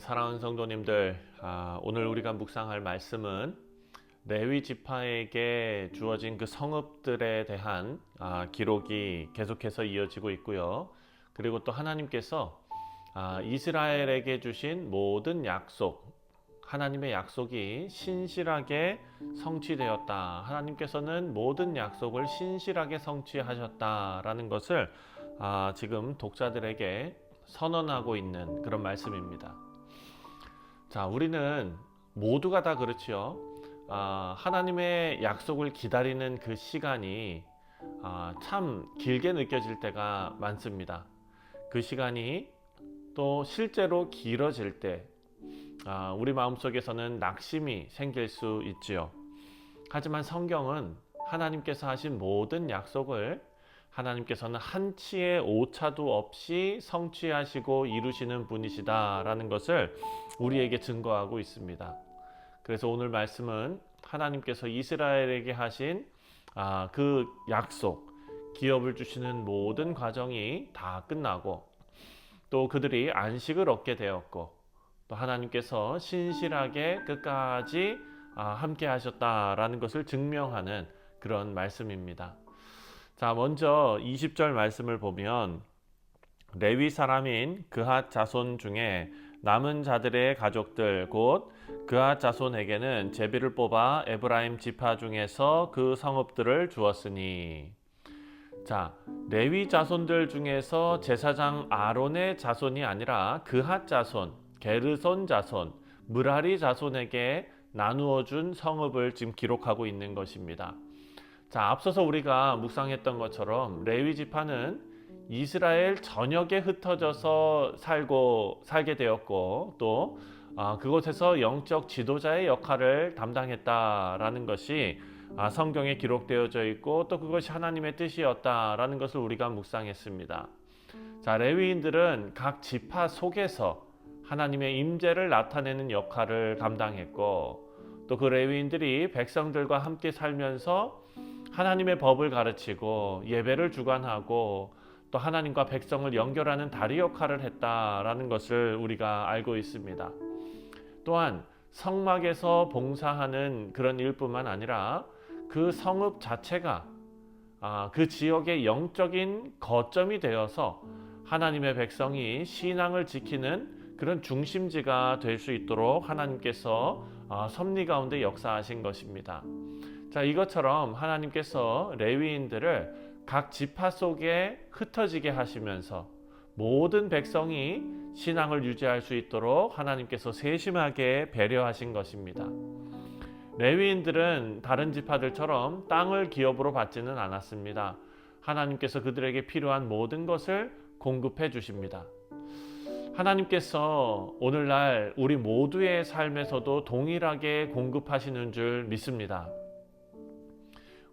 사랑하는 성도님들, 아, 오늘 우리가 묵상할 말씀은 레위 지파에게 주어진 그 성읍들에 대한 아, 기록이 계속해서 이어지고 있고요. 그리고 또 하나님께서 아, 이스라엘에게 주신 모든 약속, 하나님의 약속이 신실하게 성취되었다. 하나님께서는 모든 약속을 신실하게 성취하셨다라는 것을 아, 지금 독자들에게 선언하고 있는 그런 말씀입니다. 자, 우리는 모두가 다 그렇지요. 아, 하나님의 약속을 기다리는 그 시간이 아, 참 길게 느껴질 때가 많습니다. 그 시간이 또 실제로 길어질 때 아, 우리 마음속에서는 낙심이 생길 수 있지요. 하지만 성경은 하나님께서 하신 모든 약속을 하나님께서는 한치의 오차도 없이 성취하시고 이루시는 분이시다라는 것을 우리에게 증거하고 있습니다. 그래서 오늘 말씀은 하나님께서 이스라엘에게 하신 아, 그 약속, 기업을 주시는 모든 과정이 다 끝나고 또 그들이 안식을 얻게 되었고 또 하나님께서 신실하게 끝까지 아, 함께 하셨다라는 것을 증명하는 그런 말씀입니다. 자, 먼저 20절 말씀을 보면 레위 사람인 그핫 자손 중에 남은 자들의 가족들 곧 그핫 자손에게는 제비를 뽑아 에브라임 지파 중에서 그 성읍들을 주었으니 자, 레위 자손들 중에서 제사장 아론의 자손이 아니라 그핫 자손, 게르손 자손, 무라리 자손에게 나누어 준 성읍을 지금 기록하고 있는 것입니다. 자, 앞서서 우리가 묵상했던 것처럼 레위 지파는 이스라엘 전역에 흩어져서 살고 살게 되었고 또 아, 그곳에서 영적 지도자의 역할을 담당했다라는 것이 아, 성경에 기록되어져 있고 또 그것이 하나님의 뜻이었다라는 것을 우리가 묵상했습니다. 자, 레위인들은 각 지파 속에서 하나님의 임재를 나타내는 역할을 감당했고 또 그 레위인들이 백성들과 함께 살면서 하나님의 법을 가르치고 예배를 주관하고 또 하나님과 백성을 연결하는 다리 역할을 했다라는 것을 우리가 알고 있습니다. 또한 성막에서 봉사하는 그런 일뿐만 아니라 그 성읍 자체가 아, 그 지역의 영적인 거점이 되어서 하나님의 백성이 신앙을 지키는 그런 중심지가 될 수 있도록 하나님께서 아, 섭리 가운데 역사하신 것입니다. 자, 이것처럼 하나님께서 레위인들을 각 지파 속에 흩어지게 하시면서 모든 백성이 신앙을 유지할 수 있도록 하나님께서 세심하게 배려하신 것입니다. 레위인들은 다른 지파들처럼 땅을 기업으로 받지는 않았습니다. 하나님께서 그들에게 필요한 모든 것을 공급해 주십니다. 하나님께서 오늘날 우리 모두의 삶에서도 동일하게 공급하시는 줄 믿습니다.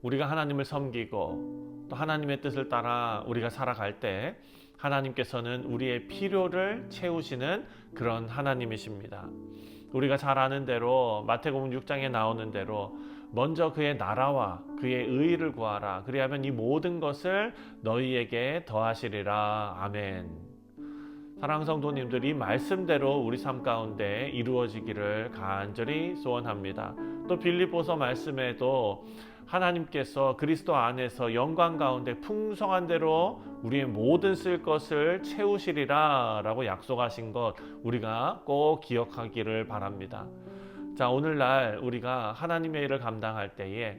우리가 하나님을 섬기고 또 하나님의 뜻을 따라 우리가 살아갈 때 하나님께서는 우리의 필요를 채우시는 그런 하나님이십니다. 우리가 잘 아는 대로 마태복음 6장에 나오는 대로 먼저 그의 나라와 그의 의를 구하라. 그리하면 이 모든 것을 너희에게 더하시리라. 아멘. 사랑 성도님들 이 말씀대로 우리 삶 가운데 이루어지기를 간절히 소원합니다. 또 빌립보서 말씀에도 하나님께서 그리스도 안에서 영광 가운데 풍성한 대로 우리의 모든 쓸 것을 채우시리라 라고 약속하신 것 우리가 꼭 기억하기를 바랍니다. 자, 오늘날 우리가 하나님의 일을 감당할 때에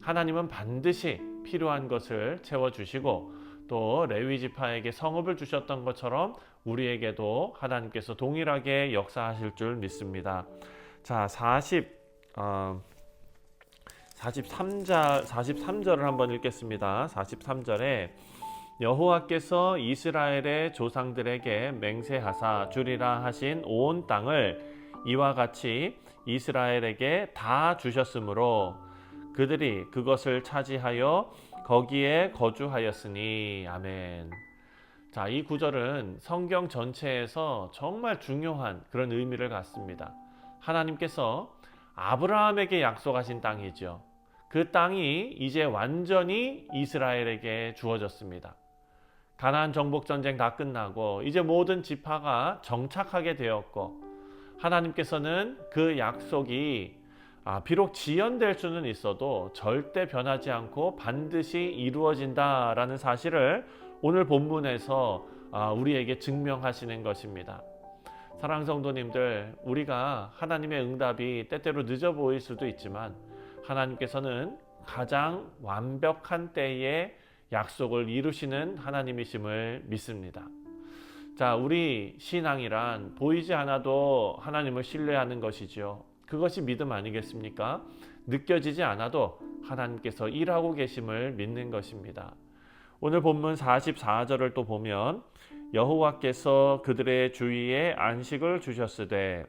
하나님은 반드시 필요한 것을 채워 주시고 또 레위 지파에게 성읍을 주셨던 것처럼 우리에게도 하나님께서 동일하게 역사하실 줄 믿습니다. 자, 40 어, 43절 43절을 한번 읽겠습니다. 43절에 여호와께서 이스라엘의 조상들에게 맹세하사 주리라 하신 온 땅을 이와 같이 이스라엘에게 다 주셨으므로 그들이 그것을 차지하여 거기에 거주하였으니 아멘. 자, 이 구절은 성경 전체에서 정말 중요한 그런 의미를 갖습니다. 하나님께서 아브라함에게 약속하신 땅이죠. 그 땅이 이제 완전히 이스라엘에게 주어졌습니다. 가나안 정복 전쟁 다 끝나고 이제 모든 지파가 정착하게 되었고 하나님께서는 그 약속이 아, 비록 지연될 수는 있어도 절대 변하지 않고 반드시 이루어진다라는 사실을 오늘 본문에서 아, 우리에게 증명하시는 것입니다. 사랑 성도님들, 우리가 하나님의 응답이 때때로 늦어 보일 수도 있지만 하나님께서는 가장 완벽한 때에 약속을 이루시는 하나님이심을 믿습니다. 자, 우리 신앙이란 보이지 않아도 하나님을 신뢰하는 것이지요. 그것이 믿음 아니겠습니까? 느껴지지 않아도 하나님께서 일하고 계심을 믿는 것입니다. 오늘 본문 44절을 또 보면 여호와께서 그들의 주위에 안식을 주셨으되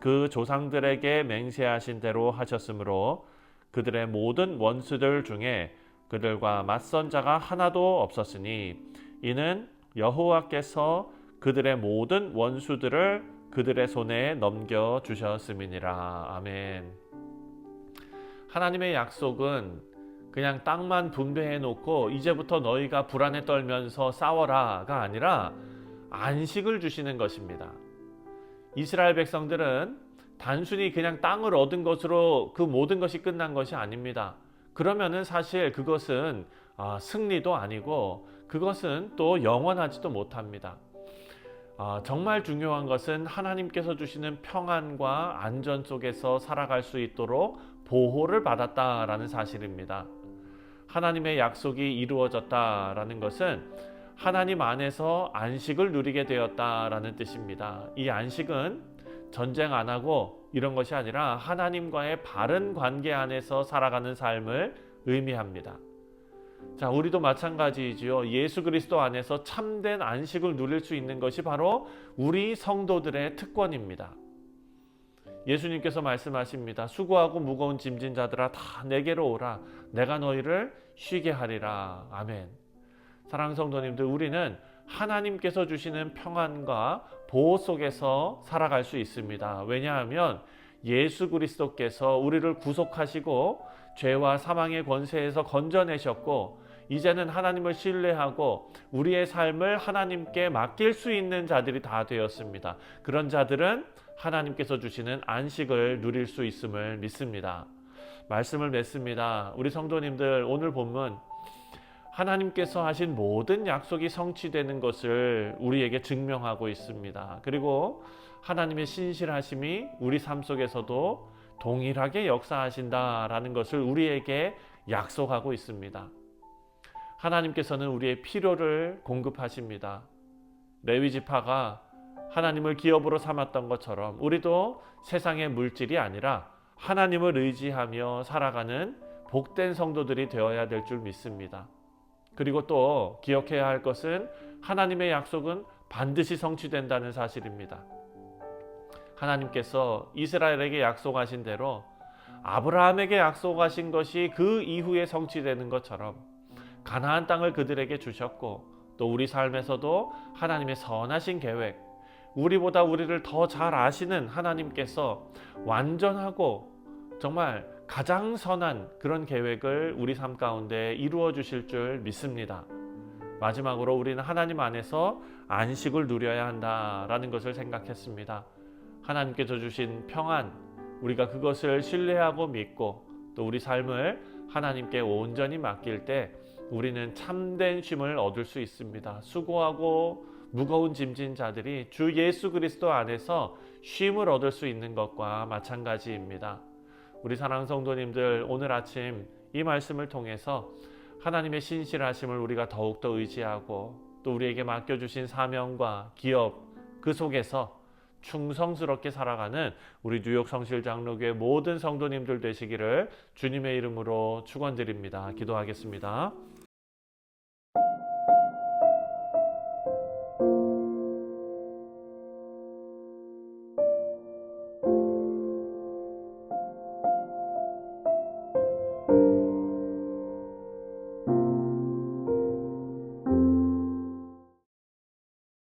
그 조상들에게 맹세하신 대로 하셨으므로 그들의 모든 원수들 중에 그들과 맞선 자가 하나도 없었으니 이는 여호와께서 그들의 모든 원수들을 그들의 손에 넘겨 주셨음이니라. 아멘. 하나님의 약속은 그냥 땅만 분배해 놓고 이제부터 너희가 불안에 떨면서 싸워라가 아니라 안식을 주시는 것입니다. 이스라엘 백성들은 단순히 그냥 땅을 얻은 것으로 그 모든 것이 끝난 것이 아닙니다. 그러면은 사실 그것은 아, 승리도 아니고 그것은 또 영원하지도 못합니다. 아, 정말 중요한 것은 하나님께서 주시는 평안과 안전 속에서 살아갈 수 있도록 보호를 받았다라는 사실입니다. 하나님의 약속이 이루어졌다라는 것은 하나님 안에서 안식을 누리게 되었다라는 뜻입니다. 이 안식은 전쟁 안 하고 이런 것이 아니라 하나님과의 바른 관계 안에서 살아가는 삶을 의미합니다. 자, 우리도 마찬가지이지요. 예수 그리스도 안에서 참된 안식을 누릴 수 있는 것이 바로 우리 성도들의 특권입니다. 예수님께서 말씀하십니다. 수고하고 무거운 짐진 자들아 다 내게로 오라. 내가 너희를 쉬게 하리라. 아멘. 사랑 성도님들, 우리는 하나님께서 주시는 평안과 보호 속에서 살아갈 수 있습니다. 왜냐하면 예수 그리스도께서 우리를 구속하시고 죄와 사망의 권세에서 건져내셨고 이제는 하나님을 신뢰하고 우리의 삶을 하나님께 맡길 수 있는 자들이 다 되었습니다. 그런 자들은 하나님께서 주시는 안식을 누릴 수 있음을 믿습니다. 말씀을 맺습니다. 우리 성도님들 오늘 본문 하나님께서 하신 모든 약속이 성취되는 것을 우리에게 증명하고 있습니다. 그리고 하나님의 신실하심이 우리 삶 속에서도 동일하게 역사하신다라는 것을 우리에게 약속하고 있습니다. 하나님께서는 우리의 필요를 공급하십니다. 레위 지파가 하나님을 기업으로 삼았던 것처럼 우리도 세상의 물질이 아니라 하나님을 의지하며 살아가는 복된 성도들이 되어야 될 줄 믿습니다. 그리고 또 기억해야 할 것은 하나님의 약속은 반드시 성취된다는 사실입니다. 하나님께서 이스라엘에게 약속하신 대로 아브라함에게 약속하신 것이 그 이후에 성취되는 것처럼 가나안 땅을 그들에게 주셨고 또 우리 삶에서도 하나님의 선하신 계획 우리보다 우리를 더 잘 아시는 하나님께서 완전하고 정말 가장 선한 그런 계획을 우리 삶 가운데 이루어 주실 줄 믿습니다. 마지막으로 우리는 하나님 안에서 안식을 누려야 한다라는 것을 생각했습니다. 하나님께서 주신 평안, 우리가 그것을 신뢰하고 믿고 또 우리 삶을 하나님께 온전히 맡길 때 우리는 참된 쉼을 얻을 수 있습니다. 수고하고 무거운 짐진 자들이 주 예수 그리스도 안에서 쉼을 얻을 수 있는 것과 마찬가지입니다. 우리 사랑 성도님들 오늘 아침 이 말씀을 통해서 하나님의 신실하심을 우리가 더욱더 의지하고 또 우리에게 맡겨주신 사명과 기업 그 속에서 충성스럽게 살아가는 우리 뉴욕 성실 장로교회 모든 성도님들 되시기를 주님의 이름으로 축원드립니다. 기도하겠습니다.